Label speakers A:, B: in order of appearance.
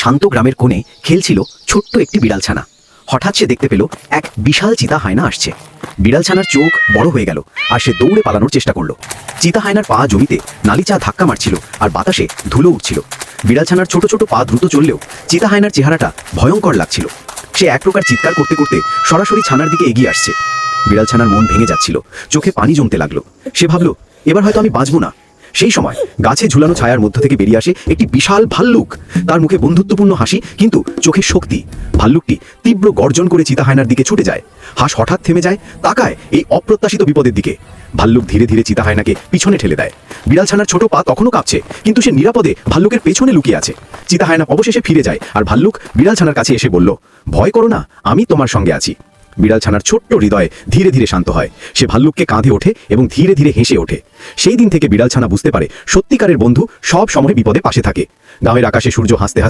A: শান্ত গ্রামের কোণে খেলছিল ছোট্ট একটি বিড়ালছানা। হঠাৎ সে দেখতে পেল, এক বিশাল চিতা হায়না আসছে। বিড়ালছানার চোখ বড় হয়ে গেল, আর সে দৌড়ে পালানোর চেষ্টা করল। চিতা হায়নার পা জমিতে নালিচা ধাক্কা মারছিল, আর বাতাসে ধুলো উঠছিল। বিড়ালছানার ছোট ছোট পা দ্রুত চললেও চিতা হায়নার চেহারাটা ভয়ঙ্কর লাগছিল। সে এক প্রকার চিৎকার করতে করতে সরাসরি ছানার দিকে এগিয়ে আসছে। বিড়ালছানার মন ভেঙে যাচ্ছিল, চোখে পানি জমতে লাগল। সে ভাবলো, এবার হয়তো আমি বাঁচবো না। সেই সময় গাছে ঝুলানো ছায়ার মধ্য থেকে বেরিয়ে আসে একটি বিশাল ভাল্লুক। তার মুখে বন্ধুত্বপূর্ণ হাসি, কিন্তু চোখে শক্তি। ভাল্লুকটি তীব্র গর্জন করে চিতাহায়নার দিকে ছুটে যায়। হাঁস হঠাৎ থেমে যায়, তাকায় এই অপ্রত্যাশিত বিপদের দিকে। ভাল্লুক ধীরে ধীরে চিতাহায়নাকে পিছনে ঠেলে দেয়। বিড়ালছানার ছোট পা তখনও কাঁপছে, কিন্তু সে নিরাপদে ভাল্লুকের পেছনে লুকিয়ে আছে। চিতাহায়না অবশেষে ফিরে যায়, আর ভাল্লুক বিড়ালছানার কাছে এসে বলল, ভয় করো না, আমি তোমার সঙ্গে আছি। বিড়ালছানার ছোট্ট হৃদয় ধীরে ধীরে শান্ত হয়। সে ভাল্লুককে কাঁধে ওঠে এবং ধীরে ধীরে হেসে ওঠে। সেই দিন থেকে বিড়াল ছানা বুঝতে পারে সত্যিকারের বন্ধু সব সময় বিপদে পাশে থাকে। গাঁয়ের আকাশে সূর্য হাসতে